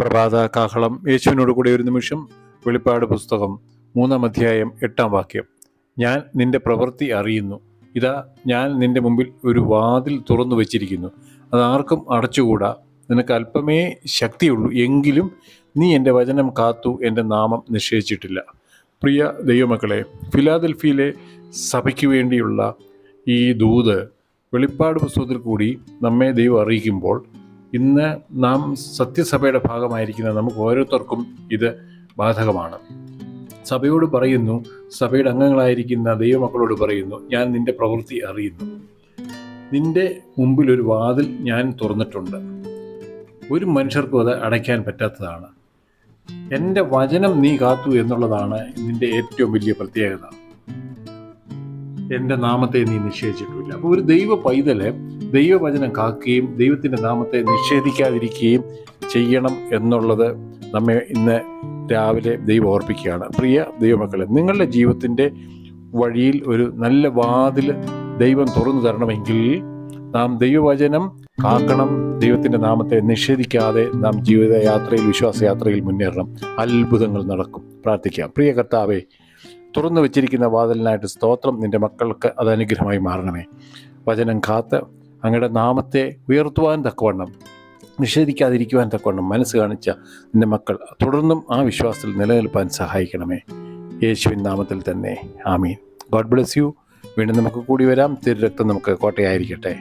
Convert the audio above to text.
പ്രഭാത കാഹളം യേശുവിനോട് കൂടി ഒരു നിമിഷം വെളിപ്പാട് പുസ്തകം മൂന്നാം അധ്യായം എട്ടാം വാക്യം. ഞാൻ നിന്റെ പ്രവൃത്തി അറിയുന്നു. ഇതാ ഞാൻ നിന്റെ മുമ്പിൽ ഒരു വാതിൽ തുറന്നു വച്ചിരിക്കുന്നു. അത് ആർക്കും അടച്ചുകൂടാ. നിനക്ക് അല്പമേ ശക്തിയുള്ളൂ. എങ്കിലും നീ എന്റെ വചനം കാത്തു എന്റെ നാമം നിശ്ചയിച്ചിട്ടില്ല. പ്രിയ ദൈവമക്കളെ ഫിലാദൽഫിയിലെ സഭയ്ക്ക് വേണ്ടിയുള്ള ഈ ദൂത് വെളിപ്പാട് പുസ്തകത്തിൽ കൂടി നമ്മെ ദൈവം അറിയിക്കുമ്പോൾ ഇന്ന് നാം സത്യസഭയുടെ ഭാഗമായിരിക്കുന്ന നമുക്ക് ഓരോരുത്തർക്കും ഇത് ബാധകമാണ്. സഭയോട് പറയുന്നു സഭയുടെ അംഗങ്ങളായിരിക്കുന്ന ദൈവമക്കളോട് പറയുന്നു ഞാൻ നിന്റെ പ്രവൃത്തി അറിയുന്നു. നിന്റെ മുമ്പിൽ ഒരു വാതിൽ ഞാൻ തുറന്നിട്ടുണ്ട്. ഒരു മനുഷ്യർക്കും അത് അടയ്ക്കാൻ പറ്റാത്തതാണ്. എന്റെ വചനം നീ കാത്തു എന്നുള്ളതാണ് നിന്റെ ഏറ്റവും വലിയ പ്രത്യേകത. എന്റെ നാമത്തെ നീ നിഷേധിച്ചിട്ടില്ല അപ്പോൾ ഒരു ദൈവ പൈതൽ ദൈവവചനം കാക്കുകയും ദൈവത്തിന്റെ നാമത്തെ നിഷേധിക്കാതിരിക്കുകയും ചെയ്യണം എന്നുള്ളത് നമ്മെ ഇന്ന് രാവിലെ ദൈവം ഓർപ്പിക്കുകയാണ്. പ്രിയ ദൈവമക്കളെ നിങ്ങളുടെ ജീവിതത്തിന്റെ വഴിയിൽ ഒരു നല്ല വാതിൽ ദൈവം തുറന്നു തരണമെങ്കിൽ നാം ദൈവവചനം കാക്കണം ദൈവത്തിന്റെ നാമത്തെ നിഷേധിക്കാതെ നാം ജീവിതയാത്രയിൽ വിശ്വാസയാത്രയിൽ മുന്നേറണം. അത്ഭുതങ്ങൾ നടക്കും. പ്രാർത്ഥിക്കാം. പ്രിയ കർത്താവെ തുറന്നു വെച്ചിരിക്കുന്ന വാതിലിനായിട്ട് സ്തോത്രം നിന്റെ മക്കൾക്ക് അത് അനുഗ്രഹമായി മാറണമേ. വചനം കാത്ത് അങ്ങയുടെ നാമത്തെ ഉയർത്തുവാൻ തക്കവണ്ണം നിഷേധിക്കാതിരിക്കുവാൻ തക്കവണ്ണം മനസ്സ് കാണിച്ച നിന്റെ മക്കൾ തുടർന്നും ആ വിശ്വാസത്തിൽ നിലനിൽപ്പാൻ സഹായിക്കണമേ. യേശുവിൻ നാമത്തിൽ തന്നെ. ആമീൻ. God bless you. വീണ്ടും നമുക്ക് കൂടി വരാം. തിരുരക്തം നമുക്ക് കോട്ടയായിരിക്കട്ടെ.